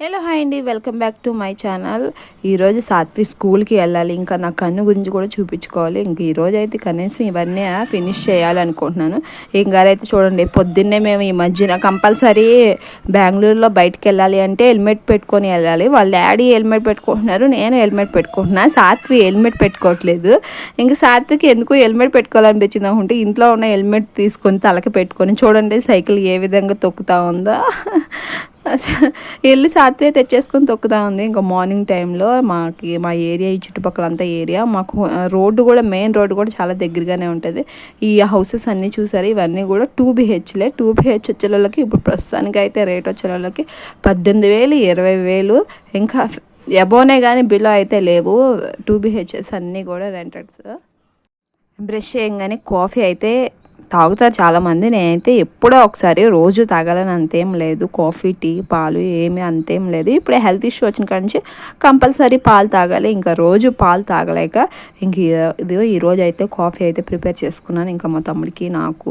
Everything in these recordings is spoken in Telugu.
హలో హాయ్ అండి. Welcome back to my channel ఈరోజు సాత్వి స్కూల్కి వెళ్ళాలి. ఇంకా నా కన్ను గురించి కూడా చూపించుకోవాలి. ఇంక ఈరోజు అయితే కనీసం ఇవన్నీ ఫినిష్ చేయాలనుకుంటున్నాను. ఇంకా అయితే చూడండి పొద్దున్నే మేము ఈ మధ్యన కంపల్సరీ బెంగళూరులో బయటకు వెళ్ళాలి అంటే హెల్మెట్ పెట్టుకొని వెళ్ళాలి. వాళ్ళ డాడీ హెల్మెట్ పెట్టుకుంటున్నారు నేను హెల్మెట్ పెట్టుకుంటున్నాను సాత్వి హెల్మెట్ పెట్టుకోవట్లేదు ఇంకా సాత్వికి ఎందుకు హెల్మెట్ పెట్టుకోవాలనిపించింది అనుకుంటే ఇంట్లో ఉన్న హెల్మెట్ తీసుకొని తలకి పెట్టుకొని చూడండి సైకిల్ ఏ విధంగా తొక్కుతా ఉందో. వెళ్ళి సాత్వే తెచ్చేసుకొని తొక్కుతా ఉంది. ఇంకా మార్నింగ్ టైంలో మాకి మా ఏరియా ఈ చుట్టుపక్కల అంతా ఏరియా మాకు రోడ్డు కూడా మెయిన్ రోడ్డు కూడా చాలా దగ్గరగానే ఉంటుంది. ఈ హౌసెస్ అన్నీ చూసారు? ఇవన్నీ కూడా టూ బిహెచ్లే టూ బిహెచ్ వచ్చే వాళ్ళకి ఇప్పుడు ప్రస్తుతానికి అయితే రేట్ వచ్చే వాళ్ళకి పద్దెనిమిది వేలు ఇరవై వేలు ఇంకా ఎబోనే కానీ బిలో అయితే లేవు. టూ బిహెచ్ఎస్ అన్నీ కూడా రెంటెడ్స్ బ్రష్ చేయగానే కాఫీ అయితే తాగుతారు చాలామంది. నేనైతే ఎప్పుడో ఒకసారి రోజు తాగాలని అంతేం లేదు. కాఫీ టీ పాలు ఏమీ అంతేం లేదు. ఇప్పుడు హెల్త్ ఇష్యూ వచ్చిన కాడి నుంచి కంపల్సరీ పాలు తాగాలి. ఇంకా రోజు పాలు తాగలేక ఇంక ఇదిగో ఈరోజు అయితే కాఫీ అయితే ప్రిపేర్ చేసుకున్నాను. ఇంకా మా తమ్ముడికి నాకు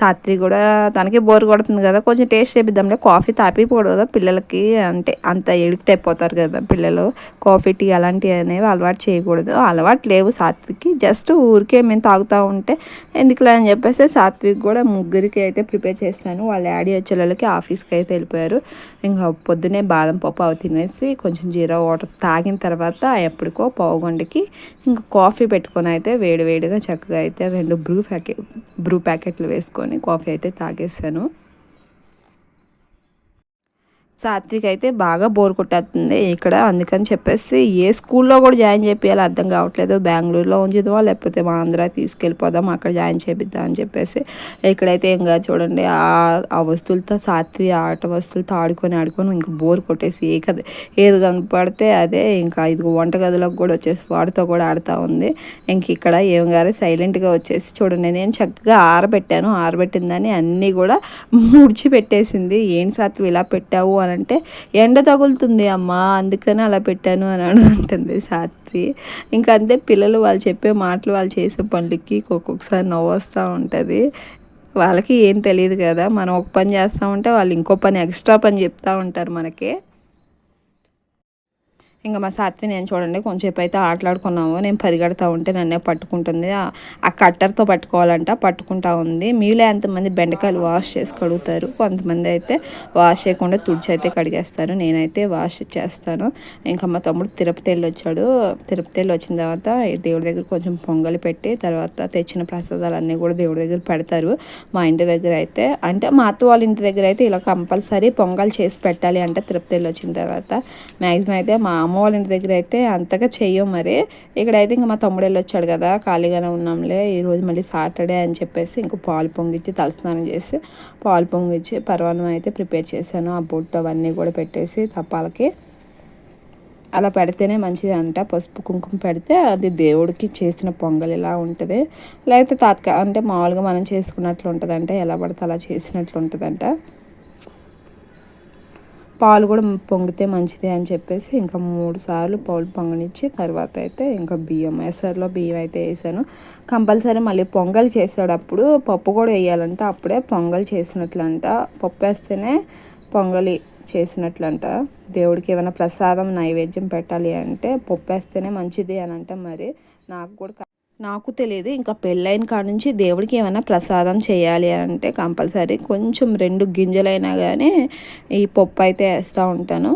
సాత్వి కూడా తనకి బోర్ కొడుతుంది కదా. కొంచెం టేస్ట్ చేపిద్దాంలే. కాఫీ తాపిపోడు కదా పిల్లలకి. అంటే అంత ఎడిక్ట్ అయిపోతారు కదా పిల్లలు. కాఫీ టీ అలాంటివి అనేవి అలవాటు చేయకూడదు. అలవాటు లేవు సాత్వికి. జస్ట్ ఊరికే మేము తాగుతూ ఉంటే ఎందుకులే అని చెప్పేసి సాత్విక్ కూడా ముగ్గురికి అయితే ప్రిపేర్ చేస్తాను. వాళ్ళ డాడీ వచ్చేళ్ళకి ఆఫీస్కి అయితే వెళ్ళిపోయారు. ఇంకా పొద్దునే బాదం పప్పు అవి తినేసి కొంచెం జీరా వాటర్ తాగిన తర్వాత ఎప్పటికో పావుగొండకి ఇంకా కాఫీ పెట్టుకొని అయితే వేడివేడిగా చక్కగా అయితే రెండు బ్రూ ప్యాకెట్ బ్రూ ప్యాకెట్లు వేసుకొని కాఫీ అయితే తాగేసాను. సాత్విక్ అయితే బాగా బోర్ కొట్టేస్తుంది ఇక్కడ. అందుకని చెప్పేసి ఏ స్కూల్లో కూడా జాయిన్ చేయాలి అర్థం కావట్లేదు. బెంగళూరులో ఉంచుదామా లేకపోతే మా ఆంధ్ర తీసుకెళ్ళిపోదాం అక్కడ జాయిన్ చేపిద్దాం అని చెప్పేసి ఇక్కడైతే ఇంకా చూడండి ఆ వస్తువులతో సాత్వి ఆట వస్తువులతో ఆడుకొని ఆడుకొని ఇంకా బోర్ కొట్టేసి ఏ కథ ఏది కనపడితే అదే ఇంకా ఇది వంటగదిలోకి కూడా వచ్చేసి వాడితో కూడా ఆడుతూ ఉంది. ఇంక ఇక్కడ ఏం కాదు సైలెంట్గా వచ్చేసి చూడండి నేను చక్కగా ఆరబెట్టాను. ఆరబెట్టిందని అన్నీ కూడా ముడిచి పెట్టేసింది ఏం సాత్వి ఇలా పెట్టావు అని అంటే ఎండ తగులుతుంది అమ్మ అందుకని అలా పెట్టాను అని అనుకుంటుంది సాత్వి. ఇంకా అంతే పిల్లలు వాళ్ళు చెప్పే మాటలు వాళ్ళు చేసే పనులకి ఒక్కొక్కసారి నవ్వు వస్తూ ఉంటుంది. వాళ్ళకి ఏం తెలియదు కదా మనం ఒక పని చేస్తూ ఉంటే వాళ్ళు ఇంకో పని ఎక్స్ట్రా పని చెప్తూ ఉంటారు మనకి. ఇంకా మా సాత్వి నేను చూడండి కొంచెంసేపు అయితే ఆటలాడుకున్నాము. నేను పరిగెడతా ఉంటే నన్నే పట్టుకుంటుంది. ఆ కట్టర్తో పట్టుకోవాలంట పట్టుకుంటా ఉంది. మీలో ఎంతమంది బెండకాయలు వాష్ చేసి కడుగుతారు కొంతమంది అయితే వాష్ చేయకుండా తుడిచి అయితే కడిగేస్తారు. నేనైతే వాష్ చేస్తాను. ఇంకా మా తమ్ముడు తిరుపతి వెళ్ళి వచ్చాడు తిరుపతి వెళ్ళి వచ్చిన తర్వాత దేవుడి దగ్గర కొంచెం పొంగలి పెట్టి తర్వాత తెచ్చిన ప్రసాదాలు అన్నీ కూడా దేవుడి దగ్గర పెడతారు మా ఇంటి దగ్గర అయితే. అంటే మా అత్త వాళ్ళ ఇంటి దగ్గర అయితే ఇలా కంపల్సరీ పొంగల్ చేసి పెట్టాలి అంటే తిరుపతి వెళ్ళి వచ్చిన తర్వాత. మ్యాక్సిమం అయితే మా అమ్మ వాళ్ళ ఇంటి దగ్గర అయితే అంతగా చెయ్యం మరి. ఇక్కడైతే ఇంకా మా తమ్ముడు వెళ్ళి వచ్చాడు కదా ఖాళీగానే ఉన్నాంలే ఈరోజు మళ్ళీ సాటర్డే అని చెప్పేసి ఇంక పాలు పొంగిచ్చి తలస్నానం చేసి పాలు పొంగిచ్చి పర్వాణం అయితే ప్రిపేర్ చేశాను. ఆ బొట్టు అవన్నీ కూడా పెట్టేసి తప్పాలకి. అలా పెడితేనే మంచిది అంట పసుపు కుంకుమ పెడితే అది దేవుడికి చేసిన పొంగల్ ఇలా ఉంటుంది. లేకపోతే తాత్కా అంటే మామూలుగా మనం చేసుకున్నట్లు ఉంటుందంట ఎలా పడితే అలా చేసినట్లు ఉంటుందంట. పాలు కూడా పొంగితే మంచిది అని చెప్పేసి ఇంకా మూడు సార్లు పాలు పొంగనిచ్చి తర్వాత అయితే ఇంకా బియ్యం ఎసర్లో బియ్యం అయితే వేసాను. కంపల్సరీ మళ్ళీ పొంగల్ చేసేటప్పుడు పప్పు కూడా వేయాలంట. అప్పుడే పొంగల్ చేసినట్లంట. పప్పు వేస్తేనే పొంగలి చేసినట్లంట. దేవుడికి ఏమైనా ప్రసాదం నైవేద్యం పెట్టాలి అంటే పప్పు వేస్తేనే మంచిది అని అంటే మరి నాకు కూడా నాకు తెలియదు. ఇంకా పెళ్ళైన కాడ నుంచి దేవుడికి ఏమైనా ప్రసాదం చేయాలి అంటే కంపల్సరీ కొంచెం రెండు గింజలైనా కానీ ఈ పప్పు అయితే వేస్తూ ఉంటాను.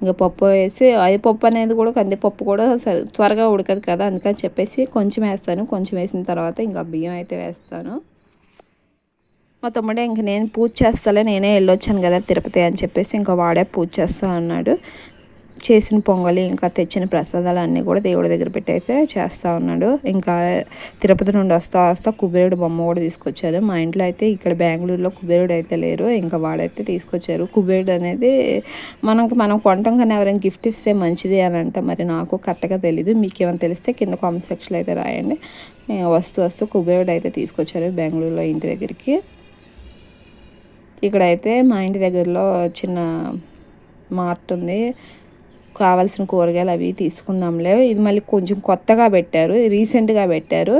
ఇంకా పప్పు వేసి అది పప్పు అనేది కూడా కందిపప్పు కూడా సరే త్వరగా ఉడకదు కదా అందుకని చెప్పేసి కొంచెం వేస్తాను. కొంచెం వేసిన తర్వాత ఇంకా బియ్యం అయితే వేస్తాను. మా తమ్ముడే ఇంక నేను పూజ చేస్తాలే నేనే వెళ్ళొచ్చాను కదా తిరుపతి అని చెప్పేసి ఇంకా వాడే పూజ చేస్తా అన్నాడు. చేసిన పొంగలి ఇంకా తెచ్చిన ప్రసాదాలు అన్నీ కూడా దేవుడి దగ్గర పెట్టి అయితే చేస్తూ ఉన్నాడు. ఇంకా తిరుపతి నుండి వస్తా వస్తా కుబేరుడు బొమ్మ కూడా తీసుకొచ్చారు. మా ఇంట్లో అయితే ఇక్కడ బెంగళూరులో కుబేరుడు అయితే లేరు ఇంకా వాడైతే తీసుకొచ్చారు. కుబేరుడు అనేది మనకు మనం కొనటం కానీ ఎవరైనా గిఫ్ట్ ఇస్తే మంచిది అని అంటే మరి నాకు కరెక్ట్గా తెలీదు. మీకు ఏమైనా తెలిస్తే కింద కామెంట్ సెక్షన్లో అయితే రాయండి. వస్తూ వస్తూ కుబేరుడు అయితే తీసుకొచ్చారు బెంగళూరులో ఇంటి దగ్గరికి. ఇక్కడైతే మా ఇంటి దగ్గరలో చిన్న మార్ట్ ఉంది. కావాల్సిన కూరగాయలు అవి తీసుకుందాంలే. ఇది మళ్ళీ కొంచెం కొత్తగా పెట్టారు రీసెంట్గా పెట్టారు.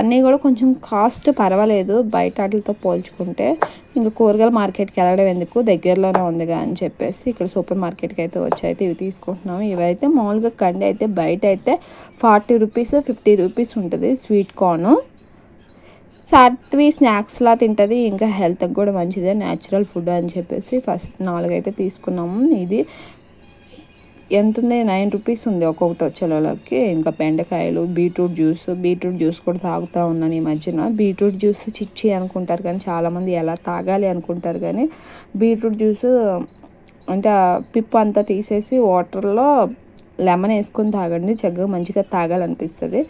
అన్నీ కూడా కొంచెం కాస్ట్ పర్వాలేదు బయట వాటితో పోల్చుకుంటే. ఇంకా కూరగాయల మార్కెట్కి వెళ్ళడం ఎందుకు? దగ్గరలోనే ఉందిగా అని చెప్పేసి ఇక్కడ సూపర్ మార్కెట్కి అయితే వచ్చి అయితే ఇవి తీసుకుంటున్నాం. ఇవైతే మామూలుగా కండి అయితే బయట అయితే ఫార్టీ రూపీస్ ఫిఫ్టీ రూపీస్ ఉంటుంది స్వీట్ కార్న్. సాత్వి స్నాక్స్లా తింటుంది ఇంకా హెల్త్కి కూడా మంచిదే న్యాచురల్ ఫుడ్ అని చెప్పేసి ఫస్ట్ నాలుగైతే తీసుకున్నాము. ఇది ఎంత ఉంది నైన్ రూపీస్ ఉంది. ఒక్కొక్కటి వచ్చేలోకి ఇంకా బెండకాయలు బీట్రూట్ జ్యూస్. బీట్రూట్ జ్యూస్ కూడా తాగుతూ ఉన్నాను ఈ మధ్యన. బీట్రూట్ జ్యూస్ చిచ్చి అనుకుంటారు కానీ చాలామంది ఎలా తాగాలి అనుకుంటారు కానీ బీట్రూట్ జ్యూస్ అంటే పిప్పు అంతా తీసేసి వాటర్లో లెమన్ వేసుకొని తాగండి. చక్కగా మంచిగా తాగాలనిపిస్తుంది.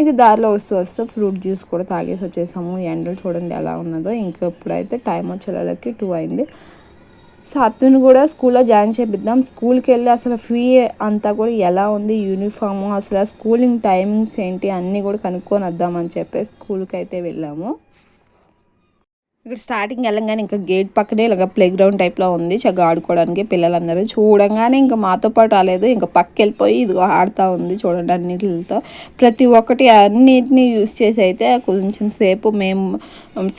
ఇంక దారిలో వస్తూ వస్తూ ఫ్రూట్ జ్యూస్ కూడా తాగేసి వచ్చేసాము. ఎండలు చూడండి ఎలా ఉన్నదో. ఇంకా ఇప్పుడైతే టైం వచ్చేళ్ళకి టూ అయింది. సాత్విని కూడా స్కూల్లో జాయిన్ చేపిద్దాం. స్కూల్కి వెళ్ళి అసలు ఫీ అంతా కూడా ఎలా ఉంది యూనిఫాము అసలు స్కూలింగ్ టైమింగ్స్ ఏంటి అన్నీ కూడా కనుక్కొని వద్దామని చెప్పేసి స్కూల్కి అయితే వెళ్ళాము. ఇక్కడ స్టార్టింగ్ వెళ్ళంగానే ఇంకా గేట్ పక్కనే ఇలాగ ప్లే గ్రౌండ్ టైప్లో ఉంది. చక్కగా ఆడుకోవడానికి పిల్లలందరూ చూడంగానే ఇంకా మాతో పాటు రాలేదు. ఇంకా పక్క వెళ్ళిపోయి ఇదిగో ఆడుతూ ఉంది చూడండి అన్నిటితో. ప్రతి ఒక్కటి అన్నిటిని యూస్ చేసి అయితే కొంచెం సేపు మేము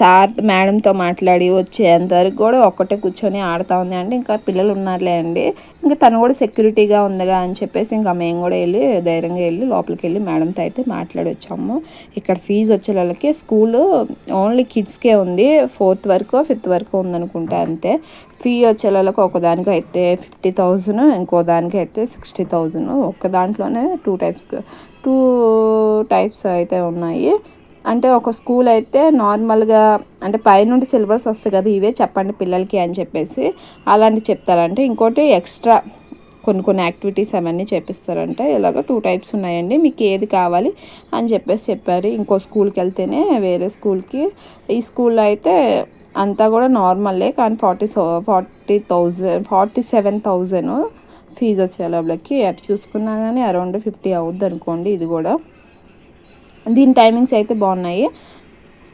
సార్ మేడంతో మాట్లాడి వచ్చేంతవరకు కూడా ఒక్కటే కూర్చొని ఆడుతూ ఉంది. అంటే ఇంకా పిల్లలు ఉన్నారులే అండి. ఇంకా తను కూడా సెక్యూరిటీగా ఉందిగా అని చెప్పేసి ఇంకా మేము కూడా వెళ్ళి ధైర్యంగా వెళ్ళి లోపలికి వెళ్ళి మేడంతో అయితే మాట్లాడి వచ్చాము ఇక్కడ ఫీజు వచ్చే వాళ్ళకి స్కూల్ ఓన్లీ కిడ్స్కే ఉంది. ఫోర్త్ వరకు ఫిఫ్త్ వరకు ఉందనుకుంటా అంతే. ఫీ వచ్చే ఒకదానికి అయితే ఫిఫ్టీ థౌజండ్ ఇంకో దానికి అయితే సిక్స్టీ థౌజండ్. ఒక దాంట్లోనే టూ టైప్స్ టూ టైప్స్ అయితే ఉన్నాయి. అంటే ఒక స్కూల్ అయితే నార్మల్గా అంటే పైనుండి సిలబస్ వస్తాయి కదా ఇవే చెప్పండి పిల్లలకి అని చెప్పేసి అలాంటి చెప్తారంటే ఇంకోటి ఎక్స్ట్రా కొన్ని కొన్ని యాక్టివిటీస్ అవన్నీ చేపిస్తారంట. ఇలాగ టూ టైప్స్ ఉన్నాయండి. మీకు ఏది కావాలి అని చెప్పేసి చెప్పారు. ఇంకో స్కూల్కి వెళ్తేనే వేరే స్కూల్కి. ఈ స్కూల్లో అయితే అంతా కూడా నార్మల్లే కానీ forty forty thousand forty seven thousand fees వచ్చేలోపలికి అటు చూసుకున్నా కానీ అరౌండ్ ఫిఫ్టీ అవుద్ది అనుకోండి ఇది కూడా. దీని టైమింగ్స్ అయితే బాగున్నాయి.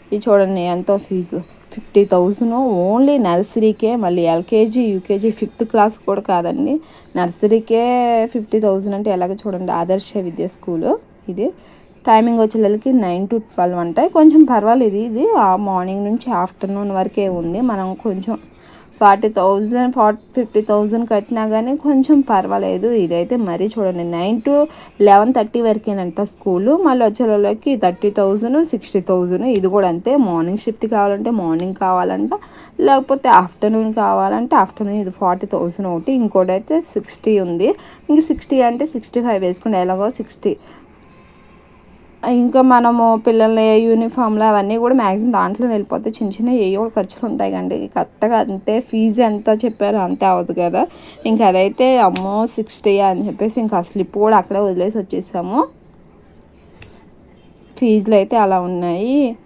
ఇది చూడండి ఎంతో ఫీజు. ఫిఫ్టీ థౌజండ్ ఓన్లీ నర్సరీకే మళ్ళీ ఎల్కేజీ యూకేజీ ఫిఫ్త్ క్లాస్ కూడా కాదండి. నర్సరీకే ఫిఫ్టీ థౌజండ్ అంటే ఎలాగ చూడండి ఆదర్శ విద్యా స్కూలు ఇది. టైమింగ్ వచ్చేళ్ళకి నైన్ టు ట్వెల్వ్ అంటే కొంచెం పర్వాలేదు ఇది మార్నింగ్ నుంచి ఆఫ్టర్నూన్ వరకే ఉంది. మనం కొంచెం forty thousand forty fifty thousand కట్టినా కానీ కొంచెం పర్వాలేదు. ఇదైతే మరీ చూడండి నైన్ టు లెవెన్ థర్టీ వరకేనంట స్కూలు. మళ్ళీ వచ్చే థర్టీ థౌజండ్ సిక్స్టీ థౌజండ్. ఇది కూడా అంతే. మార్నింగ్ షిఫ్ట్ కావాలంటే మార్నింగ్ కావాలంట. లేకపోతే ఆఫ్టర్నూన్ కావాలంటే ఆఫ్టర్నూన్. ఇది ఫార్టీ థౌజండ్ ఒకటి. ఇంకోటి అయితే సిక్స్టీ ఉంది. ఇంక సిక్స్టీ అంటే సిక్స్టీ ఫైవ్ వేసుకుని ఎలాగో సిక్స్టీ. ఇంకా మనము పిల్లల యూనిఫామ్లు అవన్నీ కూడా మ్యాక్సిమం దాంట్లో వెళ్ళిపోతే చిన్న చిన్న ఏవో ఖర్చులు ఉంటాయి కండి. కరెక్ట్గా అంతే ఫీజు ఎంత చెప్పారో అంతే అవ్వదు కదా. ఇంకా అదైతే అమ్మో సిక్స్టీ అని చెప్పేసి ఇంకా స్లిప్ కూడా అక్కడే వదిలేసి వచ్చేసాము. ఫీజులు అయితే అలా ఉన్నాయి.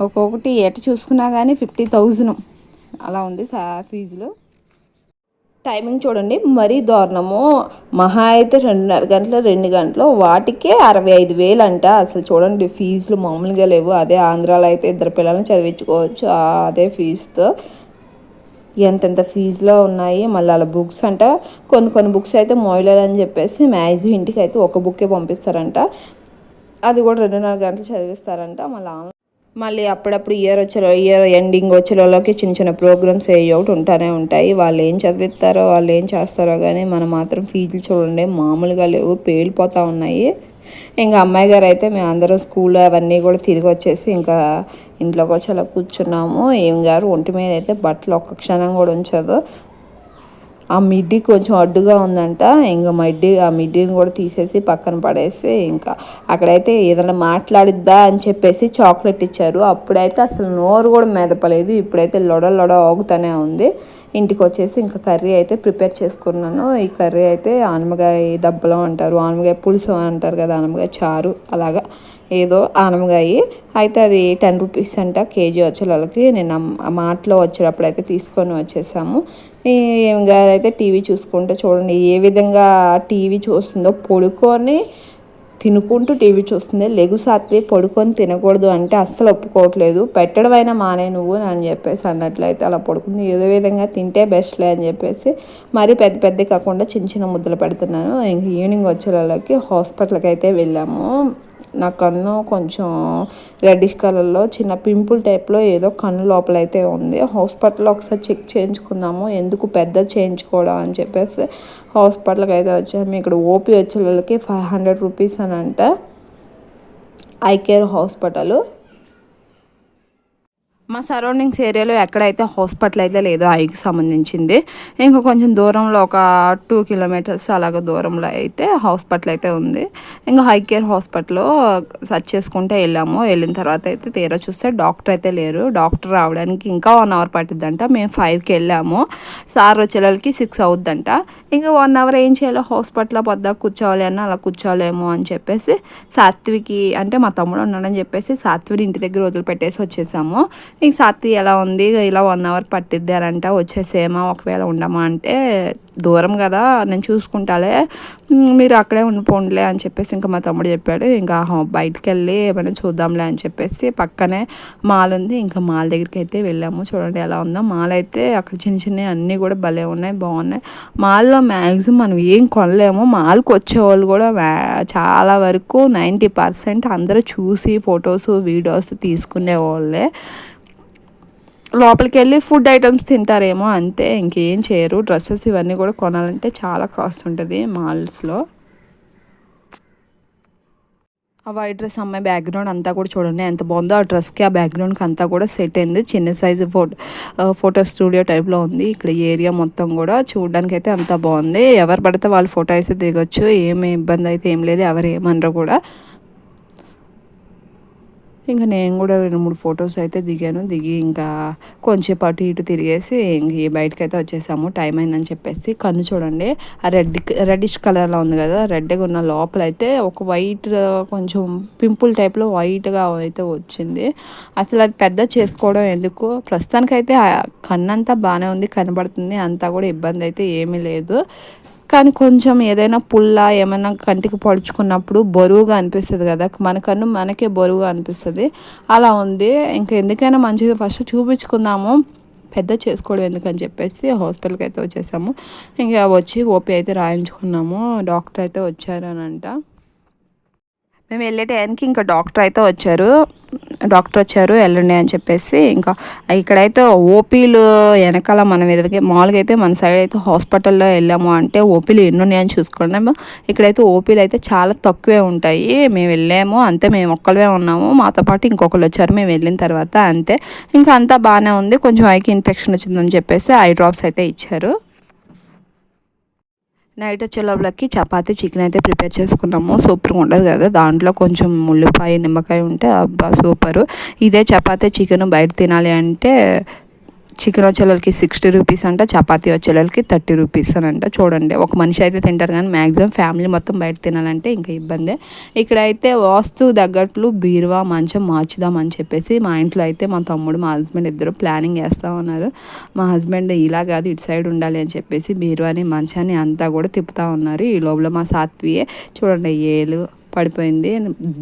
ఒక్కొక్కటి ఎటు చూసుకున్నా కానీ ఫిఫ్టీ థౌజండ్ అలా ఉంది సా ఫీజులు టైమింగ్ చూడండి. మరీ దారుణము. మహా అయితే రెండున్నర గంటలు రెండు గంటలు. వాటికే అరవై ఐదు వేలు అంట. అసలు చూడండి ఫీజులు మామూలుగా లేవు. అదే ఆంధ్రాలో అయితే ఇద్దరు పిల్లల్ని చదివించుకోవచ్చు. అదే ఫీజుతో. ఎంతెంత ఫీజులో ఉన్నాయి? మళ్ళీ అలా బుక్స్ అంట. కొన్ని కొన్ని బుక్స్ అయితే మోయలేదు అని చెప్పేసి మ్యాక్సిమం ఇంటికి అయితే ఒక బుక్కే పంపిస్తారంట. అది కూడా రెండున్నర గంటలు చదివిస్తారంట. మళ్ళీ మళ్ళీ అప్పుడప్పుడు ఇయర్ వచ్చే ఇయర్ ఎండింగ్ వచ్చేలోకి చిన్న చిన్న ప్రోగ్రామ్స్ ఏ ఒకటి ఉంటానే ఉంటాయి. వాళ్ళు ఏం చదివిస్తారో వాళ్ళు ఏం చేస్తారో కానీ మనం మాత్రం ఫీజులు చూడండి మామూలుగా లేవు పేలిపోతూ ఉన్నాయి. ఇంకా అమ్మాయి గారు అయితే మేము అందరం స్కూల్ అవన్నీ కూడా తిరిగి వచ్చేసి ఇంకా ఇంట్లోకి వచ్చి అలా కూర్చున్నాము. ఏం గారు ఒంటి మీద అయితే బట్టలు ఒక్క క్షణం కూడా ఉంచదు. ఆ మిడ్డీ కొంచెం అడ్డుగా ఉందంట. ఇంకా మిడ్డీ ఆ మిడ్డీని కూడా తీసేసి పక్కన పడేసి ఇంకా అక్కడైతే ఏదైనా మాట్లాడిద్దా అని చెప్పేసి చాక్లెట్ ఇచ్చారు. అప్పుడైతే అసలు నోరు కూడా మెదపలేదు. ఇప్పుడైతే లొడ లొడ ఆగుతూనే ఉంది. ఇంటికి వచ్చేసి ఇంకా కర్రీ అయితే ప్రిపేర్ చేసుకున్నాను. ఈ కర్రీ అయితే ఆనమగాయ దబ్బలం అంటారు. ఆనమగాయ పులుసు అంటారు కదా ఆనమగాయ చారు అలాగా ఏదో ఆనమగాయ. అయితే అది టెన్ రూపీస్ అంట కేజీ వచ్చే వాళ్ళకి నేను మాటలో వచ్చేటప్పుడు అయితే తీసుకొని వచ్చేసాము. గారు అయితే టీవీ చూసుకుంటే చూడండి ఏ విధంగా టీవీ చూస్తుందో పడుకొని తినుకుంటూ టీవీ చూస్తుంది. లెగు సాత్వి పడుకొని తినకూడదు అంటే అస్సలు ఒప్పుకోవట్లేదు. పెట్టడం అయినా మానే నువ్వు అని చెప్పేసి అన్నట్లయితే అలా పడుకుంది. ఏదో విధంగా తింటే బెస్ట్లే అని చెప్పేసి మరీ పెద్ద పెద్ద కాకుండా చిన్న చిన్న ముద్దలు పెడుతున్నాను. ఇంక ఈవినింగ్ వచ్చే హాస్పిటల్కి అయితే వెళ్ళాము. నా కన్ను కొంచెం రెడ్డిష్ కలర్లో చిన్న పింపుల్ టైప్లో ఏదో కన్ను లోపల అయితే ఉంది హాస్పిటల్లో ఒకసారి చెక్ చేయించుకుందాము ఎందుకు పెద్ద చేయించుకోవడం అని చెప్పేసి హాస్పిటల్కి అయితే వచ్చాము. ఇక్కడ ఓపీ వచ్చే వాళ్ళకి ఫైవ్ హండ్రెడ్ రూపీస్ అని అంట. ఐ కేర్ హాస్పిటల్ మా సరౌండింగ్స్ ఏరియాలో ఎక్కడైతే హాస్పిటల్ అయితే లేదో ఐకి సంబంధించింది. ఇంకా కొంచెం దూరంలో ఒక టూ కిలోమీటర్స్ అలాగ దూరంలో అయితే హాస్పిటల్ అయితే ఉంది. ఇంకా హై కేర్ హాస్పిటల్లో సర్చ్ చేసుకుంటే వెళ్ళాము. వెళ్ళిన తర్వాత అయితే తీరా చూస్తే డాక్టర్ అయితే లేరు. డాక్టర్ రావడానికి ఇంకా వన్ అవర్ పట్టిద్దంట. మేము ఫైవ్కి వెళ్ళాము. సార్ వచ్చేళ్ళకి సిక్స్ అవుద్దంట. ఇంకా వన్ అవర్ ఏం చేయాలో హాస్పిటల్లో పొద్దా కూర్చోవాలి అన్న అలా కూర్చోలేము అని చెప్పేసి సాత్వికి అంటే మా తమ్ముడు ఉన్నాడని చెప్పేసి సాత్విని ఇంటి దగ్గర వదిలిపెట్టేసి వచ్చేసాము. ఈ సాత్వి ఎలా ఉంది? ఇలా వన్ అవర్ పట్టిద్ది అని అంటే. వచ్చేసేమా ఒకవేళ ఉండమా అంటే దూరం కదా నేను చూసుకుంటాలే. మీరు అక్కడే ఉండిపోండిలే అని చెప్పేసి ఇంకా మా తమ్ముడు చెప్పాడు. ఇంకా బయటికి వెళ్ళి ఏమైనా చూద్దాంలే అని చెప్పేసి పక్కనే మాల్ ఉంది. ఇంకా మాల్ దగ్గరికి అయితే వెళ్ళాము. చూడండి ఎలా ఉందో. మాల్ అయితే అక్కడ చిన్న చిన్నవి అన్నీ కూడా భలే ఉన్నాయి. బాగున్నాయి. మాల్లో మ్యాక్సిమం మనం ఏం కొనలేము. మాల్కి వచ్చేవాళ్ళు కూడా చాలా వరకు నైంటీ పర్సెంట్ అందరూ చూసి ఫొటోస్ వీడియోస్ తీసుకునే వాళ్ళే లోపలికి వెళ్ళి ఫుడ్ ఐటమ్స్ తింటారేమో అంతే. ఇంకేం చేయరు. డ్రెస్సెస్ ఇవన్నీ కూడా కొనాలంటే చాలా కాస్ట్ ఉంటుంది మాల్స్లో. ఆ వైట్ డ్రెస్ అమ్మాయి బ్యాక్గ్రౌండ్ అంతా కూడా చూడండి. ఎంత బాగుందో ఆ డ్రెస్కి ఆ బ్యాక్గ్రౌండ్కి అంతా కూడా సెట్ అయింది. చిన్న సైజు ఫోటో ఫోటో స్టూడియో టైప్లో ఉంది. ఇక్కడ ఏరియా మొత్తం కూడా చూడడానికి అయితే అంత బాగుంది. ఎవరు పడితే వాళ్ళు ఫోటో అయితే దిగొచ్చు. ఏమి ఇబ్బంది అయితే ఏం లేదు. ఎవరు ఏమనరు కూడా. ఇంకా నేను కూడా రెండు మూడు ఫొటోస్ అయితే దిగాను. దిగి ఇంకా కొంచెం అటు ఇటు తిరిగేసి ఇంక బయటకు అయితే వచ్చేసాము. టైం అయిందని చెప్పేసి కన్ను చూడండి. ఆ రెడ్ రెడ్డిష్ కలర్లో ఉంది కదా రెడ్గా ఉన్న లోపల అయితే ఒక వైట్ కొంచెం పింపుల్ టైప్లో వైట్గా అయితే వచ్చింది. అసలు అది పెద్ద చేసుకోవడం ఎందుకు? ప్రస్తుతానికైతే కన్ను అంతా బాగానే ఉంది కనబడుతుంది అంతా కూడా ఇబ్బంది అయితే ఏమీ లేదు. కానీ కొంచెం ఏదైనా పుల్ల ఏమైనా కంటికి పడుచుకున్నప్పుడు బరువుగా అనిపిస్తుంది కదా. మన కన్ను మనకే బరువుగా అనిపిస్తుంది. అలా ఉంది. ఇంకా ఎందుకైనా మంచిది. ఫస్ట్ చూపించుకుందాము. పెద్ద చేసుకోవడం ఎందుకని చెప్పేసి హాస్పిటల్కి అయితే వచ్చేసాము. ఇంకా వచ్చి ఓపీ అయితే రాయించుకున్నాము. డాక్టర్ అయితే వచ్చారనంట. మేము వెళ్ళే టైంకి ఇంకా డాక్టర్ అయితే వచ్చారు. డాక్టర్ వచ్చారు వెళ్ళండి అని చెప్పేసి ఇంకా ఇక్కడైతే ఓపీలు వెనకాల మనం ఎదురుగా మామూలుగా అయితే మన సైడ్ అయితే హాస్పిటల్లో వెళ్ళాము అంటే ఓపీలు ఎన్ని ఉన్నాయని చూసుకున్నాము. ఇక్కడైతే ఓపీలు అయితే చాలా తక్కువే ఉంటాయి. మేము వెళ్ళాము అంతే మేము ఒక్కళ్ళే ఉన్నాము. మాతో పాటు ఇంకొకరు వచ్చారు మేము వెళ్ళిన తర్వాత అంతే. ఇంకా అంతా బాగానే ఉంది. కొంచెం ఐకి ఇన్ఫెక్షన్ వచ్చిందని చెప్పేసి ఐ డ్రాప్స్ అయితే ఇచ్చారు. నైట్ వచ్చేలోపలకి చపాతీ చికెన్ అయితే ప్రిపేర్ చేసుకున్నాము. సూపర్గా ఉండదు కదా. దాంట్లో కొంచెం ముల్లిపాయ నిమ్మకాయ ఉంటే అబ్బా సూపరు. ఇదే చపాతీ చికెన్ బయట తినాలి అంటే చికెన్ వచ్చేళ్ళకి సిక్స్టీ రూపీస్ అంట చపాతీ వచ్చేళ్ళకి థర్టీ రూపీస్ అని అంట. చూడండి ఒక మనిషి అయితే తింటారు కానీ మ్యాక్సిమం ఫ్యామిలీ మొత్తం బయట తినాలంటే ఇంకా ఇబ్బందే. ఇక్కడైతే వాస్తు తగ్గట్లు బీరువా మంచం మార్చుదామని చెప్పేసి మా ఇంట్లో అయితే మా తమ్ముడు మా హస్బెండ్ ఇద్దరు ప్లానింగ్ వేస్తూ ఉన్నారు. మా హస్బెండ్ ఇలా కాదు ఇటు సైడ్ ఉండాలి అని చెప్పేసి బీరువాని మంచాన్ని అంతా కూడా తిప్పుతూ ఉన్నారు. ఈ లోపల మా సాత్వియే చూడండి ఏలు పడిపోయింది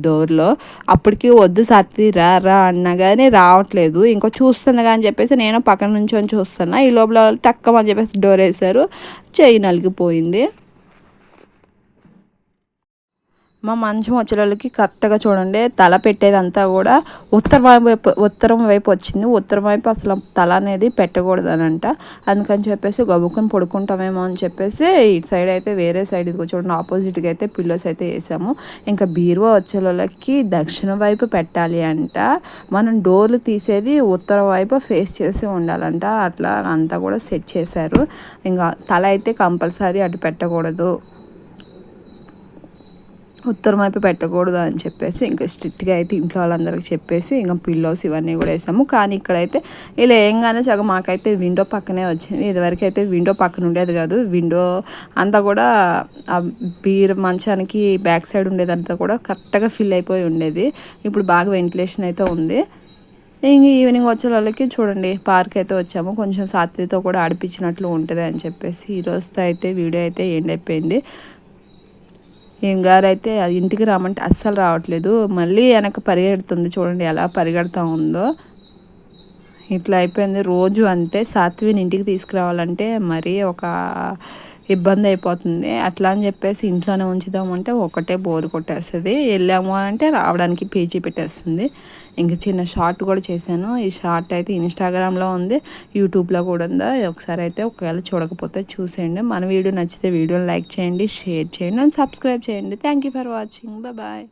డోర్లో. అప్పటికి వద్దు సత్తి రా రా అన్నా కానీ రావట్లేదు. ఇంకో చూస్తుంది కానీ చెప్పేసి నేను పక్కన నుంచి చూస్తున్నా. ఈ లోపల టక్కమని చెప్పేసి డోర్ వేశారు. చెయ్యి నలిగిపోయింది. మా మంచం వచ్చేటోళ్ళకి కరెక్ట్గా చూడండి తల పెట్టేదంతా కూడా ఉత్తరం వైపు ఉత్తరం వైపు వచ్చింది. ఉత్తరం వైపు అసలు తల అనేది పెట్టకూడదనంట. అందుకని చెప్పేసి గబుక్కుని పడుకుంటామేమో అని చెప్పేసి ఇటు సైడ్ అయితే వేరే సైడ్ ఇది చూడండి ఆపోజిట్గా అయితే పిల్లోస్ అయితే వేసాము. ఇంకా బీరువా వచ్చేటోళ్ళకి దక్షిణ వైపు పెట్టాలి అంట. మనం డోర్లు తీసేది ఉత్తరం వైపు ఫేస్ చేసి ఉండాలంట. అట్లా అంతా కూడా సెట్ చేశారు. ఇంకా తల అయితే కంపల్సరీ అటు పెట్టకూడదు. ఉత్తరం వైపు పెట్టకూడదు అని చెప్పేసి ఇంకా స్ట్రిక్ట్గా అయితే ఇంట్లో వాళ్ళందరికీ చెప్పేసి ఇంకా పిల్లోస్ ఇవన్నీ కూడా వేసాము. కానీ ఇక్కడైతే ఇలా ఏంగానే సగం మాకైతే విండో పక్కనే వచ్చింది. ఇదివరకు అయితే విండో పక్కన ఉండేది కాదు. విండో అంతా కూడా ఆ బీర్ మంచానికి బ్యాక్ సైడ్ ఉండేదంతా కూడా కరెక్ట్గా ఫిల్ అయిపోయి ఉండేది. ఇప్పుడు బాగా వెంటిలేషన్ అయితే ఉంది. ఇంక ఈవినింగ్ వచ్చే వాళ్ళకి చూడండి పార్క్ అయితే వచ్చాము. కొంచెం సాత్వితో కూడా ఆడిపించినట్లు ఉంటుంది అని చెప్పేసి ఈరోజుతో అయితే వీడియో అయితే ఎండ్ అయిపోయింది. ఏం గారు అయితే ఇంటికి రామంటే అస్సలు రావట్లేదు. మళ్ళీ వెనక పరిగెడుతుంది చూడండి ఎలా పరిగెడతా ఉందో. ఇట్లా అయిపోయింది. రోజు అంతే. సాత్విని ఇంటికి తీసుకురావాలంటే మరీ ఒక ఇబ్బంది అయిపోతుంది. అట్లా అని చెప్పేసి ఇంట్లోనే ఉంచుదామంటే ఒకటే బోరు కొట్టేస్తుంది. వెళ్ళాము అంటే రావడానికి పేజీ పెట్టేస్తుంది. ఇంక చిన్న షార్ట్ కూడా చేశాను. ఈ షార్ట్ అయితే ఇన్స్టాగ్రామ్లో ఉంది. యూట్యూబ్లో కూడా ఉందా? ఒకసారి అయితే ఒకవేళ చూడకపోతే చూసేయండి. మన వీడియో నచ్చితే వీడియోని లైక్ చేయండి షేర్ చేయండి అండ్ సబ్స్క్రైబ్ చేయండి. Thank you for watching bye